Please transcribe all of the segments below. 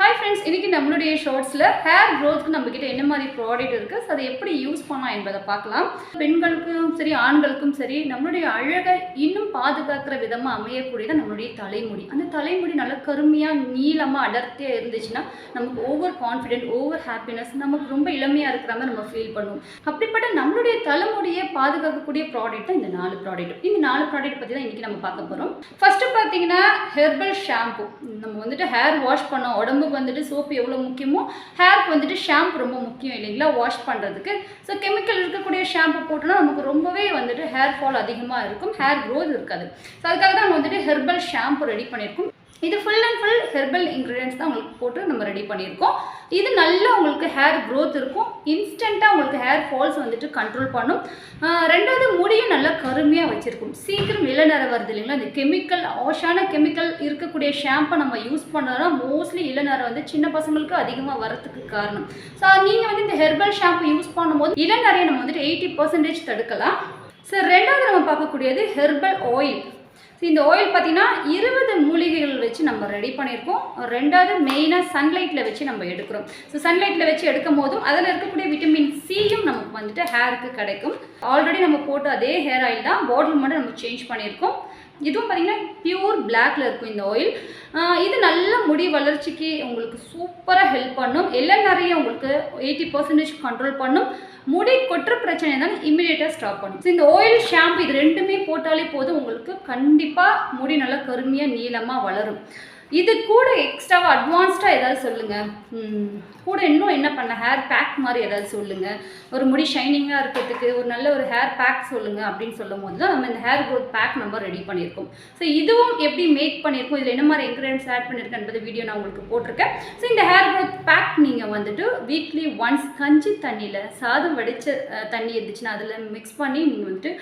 Hi friends இன்றைக்கி நம்மளுடைய ஷார்ட்ஸில் ஹேர் க்ரோத்துக்கு நம்மக்கிட்ட என்ன மாதிரி ப்ராடக்ட் இருக்குது ஸோ அதை எப்படி யூஸ் பண்ணலாம் என்பதை பார்க்கலாம். பெண்களுக்கும் சரி ஆண்களுக்கும் சரி நம்மளுடைய அழகை இன்னும் பாதுகாக்கிற விதமாக அமையக்கூடியது நம்மளுடைய தலைமுடி. அந்த தலைமுடி நல்லா கருமையாக நீளமாக அடர்த்தியாக இருந்துச்சுன்னா நமக்கு ஓவர் கான்ஃபிடென்ட் ஓவர் ஹாப்பினஸ் நமக்கு ரொம்ப இளமையாக இருக்கிற மாதிரி நம்ம ஃபீல் பண்ணுவோம். அப்படிப்பட்ட நம்மளுடைய தலைமுடியை பாதுகாக்கக்கூடிய ப்ராடக்ட் தான் இந்த நாலு ப்ராடக்ட் இந்த நாலு ப்ராடக்ட் பற்றி தான் இன்றைக்கி நம்ம பார்க்க போகிறோம் ஃபஸ்ட்டு பார்த்தீங்கன்னா ஹெர்பல் ஷாம்பு நம்ம வந்துட்டு ஹேர் வாஷ் பண்ணோம் உடம்புக்கு வந்துட்டு சோப்பு எவ்வளோ முக்கியமோ ஹேருக்கு வந்துட்டு ஷாம்பு ரொம்ப முக்கியம் இல்லைங்களா? வாஷ் பண்ணுறதுக்கு ஸோ கெமிக்கல் இருக்கக்கூடிய ஷாம்பு போட்டோம்னா நமக்கு ரொம்பவே வந்துட்டு ஹேர் ஃபால் அதிகமாக இருக்கும். ஹேர் க்ரோத் இருக்காது. ஸோ அதுக்காக தான் நம்ம வந்துட்டு ஹெர்பல் ஷாம்பு ரெடி பண்ணியிருக்கோம். இது full and full herbal ingredients தான் உங்களுக்கு போட்டு நம்ம ரெடி பண்ணியிருக்கோம். இது நல்லா உங்களுக்கு ஹேர் க்ரோத் இருக்கும். இன்ஸ்டண்ட்டாக உங்களுக்கு ஹேர் ஃபால்ஸ் வந்துட்டு கண்ட்ரோல் பண்ணும். ரெண்டாவது முடியும் நல்லா கருமையாக வச்சுருக்கும். சீக்கிரம் இளநரை வருது இல்லைங்களா? இந்த கெமிக்கல் ஆஷான கெமிக்கல் இருக்கக்கூடிய ஷாம்பை நம்ம யூஸ் பண்ணோம்னா மோஸ்ட்லி இளநரை வந்து சின்ன பசங்களுக்கு அதிகமாக வரத்துக்கு காரணம். ஸோ நீங்கள் வந்து இந்த ஹெர்பல் ஷாம்பு யூஸ் பண்ணும்போது இளநரையை நம்ம வந்துட்டு எயிட்டி பர்சன்டேஜ் தடுக்கலாம். ஸோ ரெண்டாவது நம்ம பார்க்கக்கூடியது ஹெர்பல் ஆயில் ஸோ இந்த ஆயில் பார்த்தீங்கன்னா இருபது மூலிகைகள் வச்சு நம்ம ரெடி பண்ணியிருக்கோம். ரெண்டாவது மெயினாக சன்லைட்டில் வச்சு நம்ம எடுக்கிறோம். ஸோ சன்லைட்டில் வச்சு எடுக்கும் போதும் அதில் இருக்கக்கூடிய விட்டமின் சியும் நமக்கு வந்துட்டு ஹேருக்கு கிடைக்கும். ஆல்ரெடி நம்ம போட்ட அதே ஹேர் ஆயில் தான் பாட்டில் மட்டும் நம்ம சேஞ்ச் பண்ணியிருக்கோம். இதுவும் பார்த்தீங்கன்னா பியூர் பிளாக்ல இருக்கும் இந்த ஆயில் இது நல்ல முடி வளர்ச்சிக்கு உங்களுக்கு சூப்பராக ஹெல்ப் பண்ணும். எல்லாம் நிறைய உங்களுக்கு எயிட்டி பர்சன்டேஜ் கண்ட்ரோல் பண்ணும். முடி கொட்டுற பிரச்சனை இருந்தாலும் இம்மிடியேட்டாக ஸ்டாப் பண்ணும். ஸோ இந்த ஆயில் ஷாம்பு இது ரெண்டுமே போட்டாலே போதும். உங்களுக்கு கண்டிப்பாக முடி நல்லா கருமையாக நீளமாக வளரும். இது கூட எக்ஸ்ட்ராவாக அட்வான்ஸ்டாக ஏதாவது சொல்லுங்கள் கூட இன்னும் என்ன பண்ண ஹேர் பேக் மாதிரி ஏதாவது சொல்லுங்கள் ஒரு முடி ஷைனிங்காக இருக்கிறதுக்கு ஒரு நல்ல ஒரு ஹேர் பேக் சொல்லுங்கள் அப்படின்னு சொல்லும் போது தான் நம்ம இந்த ஹேர் க்ரோத் பேக் நம்ம ரெடி பண்ணியிருக்கோம். ஸோ இதுவும் எப்படி மேக் பண்ணியிருக்கோம் இதில் என்ன மாதிரி இன்க்ரீடியன்ஸ் ஆட் பண்ணியிருக்கேன்றது வீடியோ நான் உங்களுக்கு போட்டிருக்கேன். ஸோ இந்த ஹேர் க்ரோத் பேக் நீங்கள் வந்துட்டு வீக்லி ஒன்ஸ் கஞ்சி தண்ணியில் சாதம் வடித்த தண்ணி இருந்துச்சுன்னா அதில் மிக்ஸ் பண்ணி நீங்கள் வந்துட்டு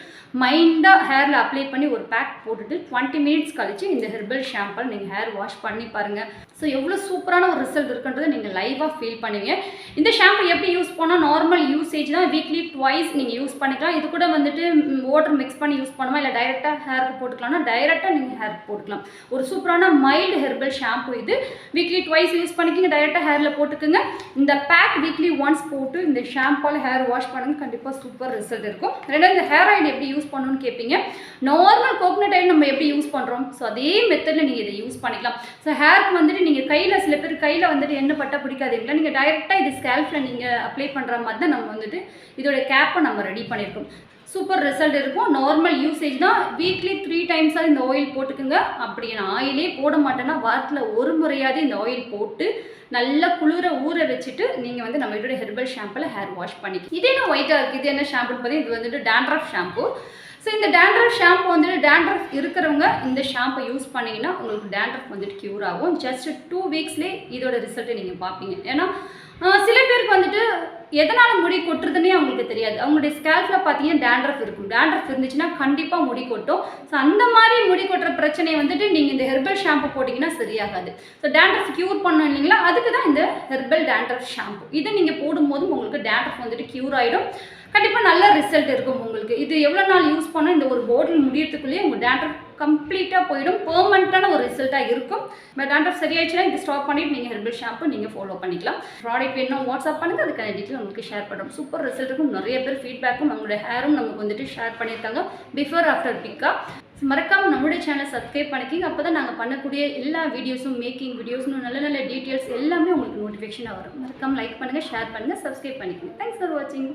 மைண்டாக ஹேரில் அப்ளை பண்ணி ஒரு பேக் போட்டுட்டு டுவெண்ட்டி மினிட்ஸ் கழிச்சு இந்த ஹெர்பல் ஷாம்பல் நீங்கள் ஹேர் வாஷ் பண்ணி பாருங்கள் ஸோ எவ்வளோ சூப்பரான ஒரு ரிசல்ட் இருக்குன்றதை நீங்கள் லைவாக ஃபீல் பண்ணுவீங்க. இந்த ஷாம்பு எப்படி யூஸ் பண்ணால் நார்மல் யூசேஜ் தான் வீக்லி ட்வைஸ் நீங்கள் யூஸ் பண்ணிக்கலாம். இது கூட வந்துட்டு வாட்டர் மிக்ஸ் பண்ணி யூஸ் பண்ணுமா? இல்லை டைரெக்டாக ஹேருக்கு போட்டுக்கலாம்னா டைரெக்டாக நீங்கள் ஹேருக்கு போட்டுக்கலாம். ஒரு சூப்பரான மைல்டு ஹெர்பல் ஷாம்பு இது. வீக்லி ட்வைஸ் யூஸ் பண்ணிக்கிங்க டைரெக்டாக ஹேரில் போட்டுக்குங்க. இந்த பேக் வீக்லி ஒன்ஸ் போட்டு இந்த ஷாம்பால் ஹேர் வாஷ் பண்ணுங்க. கண்டிப்பாக சூப்பர் ரிசல்ட் இருக்கும். ரெண்டாவது இந்த ஹேர் ஆயில் எப்படி யூஸ் பண்ணணும்னு கேட்பீங்க நார்மல் கோகனட் ஆயில் நம்ம எப்படி யூஸ் பண்ணுறோம் ஸோ அதே மெத்தடில் நீங்கள் இதை யூஸ் பண்ணிக்கலாம். ஸோ ஹேருக்கு வந்துட்டு நீங்கள் கையில் சில பேர் கையில் வந்துட்டு எண்ணெய் பட்டா பிடிக்காதீங்களா? நீங்கள் டைரெக்டாக இது ஸ்கேல்ஃபில் நீங்கள் அப்ளை பண்ணுற மாதிரி தான் நம்ம வந்துட்டு இதோட கேப்பை நம்ம ரெடி பண்ணியிருக்கோம் சூப்பர் ரிசல்ட் இருக்கும். நார்மல் யூசேஜ் தான். வீக்லி த்ரீ டைம்ஸாக இந்த ஆயில் போட்டுக்குங்க. அப்படி நான் ஆயிலே போட மாட்டேன்னா வாரத்தில் ஒரு முறையாவது இந்த ஆயில் போட்டு நல்லா குளிர ஊற வச்சுட்டு நீங்கள் வந்து நம்ம இதோட ஹெர்பல் ஷாம்பில் ஹேர் வாஷ் பண்ணிக்கலாம். இது என்ன ஒயிட்டாக இருக்குது இது என்ன ஷாம்புன்னு பார்த்தீங்கன்னா இது வந்துட்டு டேண்ட்ரஃப் ஷாம்பு ஸோ இந்த டேண்ட்ரஃப் ஷாம்பு வந்துட்டு டேண்ட்ரஃப் இருக்கிறவங்க இந்த ஷாம்பை யூஸ் பண்ணிங்கன்னா உங்களுக்கு டேண்ட்ரஃப் வந்துட்டு க்யூர் ஆகும். ஜஸ்ட் டூ வீக்ஸ்லேயே இதோட ரிசல்ட்டை நீங்கள் பார்ப்பீங்க. ஏன்னா சில பேருக்கு வந்துட்டு எதனால் முடி கொட்டுறதுன்னே அவங்களுக்கு தெரியாது. அவங்களுடைய ஸ்கேல்ஃபில் பார்த்தீங்கன்னா டேண்ட்ரஃப் இருக்கும். டேண்ட்ரஃப் இருந்துச்சுன்னா கண்டிப்பாக முடி கொட்டும். ஸோ அந்த மாதிரி முடி கொட்டுற பிரச்சனையை வந்துட்டு நீங்கள் இந்த ஹெர்பல் ஷாம்பு போட்டிங்கன்னா சரியாகாது. ஸோ டேண்ட்ரஃப் க்யூர் பண்ணோம் இல்லைங்களா? அதுக்கு தான் இந்த ஹெர்பல் டேண்ட்ரஃப் ஷாம்பு இதை நீங்கள் போடும்போதும் உங்களுக்கு டேண்ட்ரஃப் வந்துட்டு க்யூர் ஆகிடும் கண்டிப்பாக நல்ல ரிசல்ட் இருக்கும் உங்களுக்கு. இது எவ்வளோ நாள் யூஸ் பண்ணால் இந்த ஒரு பாட்டில் முடியறதுக்குள்ளேயே உங்கள் டேண்ட்ரஃப் கம்ப்ளீட்டாக போயிடும். பெர்மனண்ட்டான ஒரு ரிசல்ட்டாக இருக்கும். பட் டேண்ட்ரஃப் சரியாயிடுச்சுன்னா இது ஸ்டாப் பண்ணிட்டு நீங்கள் ஹெர்பல் ஷாம்பு நீங்கள் ஃபாலோ பண்ணிக்கலாம். ப்ராடக்ட் வேணும் வாட்ஸ்அப் பண்ணுங்கள் அதுக்கான டீட்டெயில் உங்களுக்கு ஷேர் பண்ணுறோம் சூப்பர் ரிசல்ட் இருக்கும். நிறைய பேர் ஃபீட்பேக்கும் நம்மளுடைய ஹேரும் நமக்கு வந்துட்டு ஷேர் பண்ணியிருக்காங்க. பிஃபோர் ஆஃப்டர் பிக்காக மறக்காமல் நம்மளுடைய சேனலை சப்ஸ்கிரைப் பண்ணிக்கிங்க. அப்போ தான் நாங்கள் பண்ணக்கூடிய எல்லா வீடியோஸும் மேக்கிங் வீடியோஸும் நல்ல நல்ல டீட்டெயில்ஸ் எல்லாமே உங்களுக்கு நோட்டிஃபிகேஷனாக வரும். மறக்காமல் லைக் பண்ணுங்கள் ஷேர் பண்ணுங்கள் சப்ஸ்கிரைப் பண்ணிக்கோங்க. தேங்க்ஸ் ஃபார் வாட்சிங்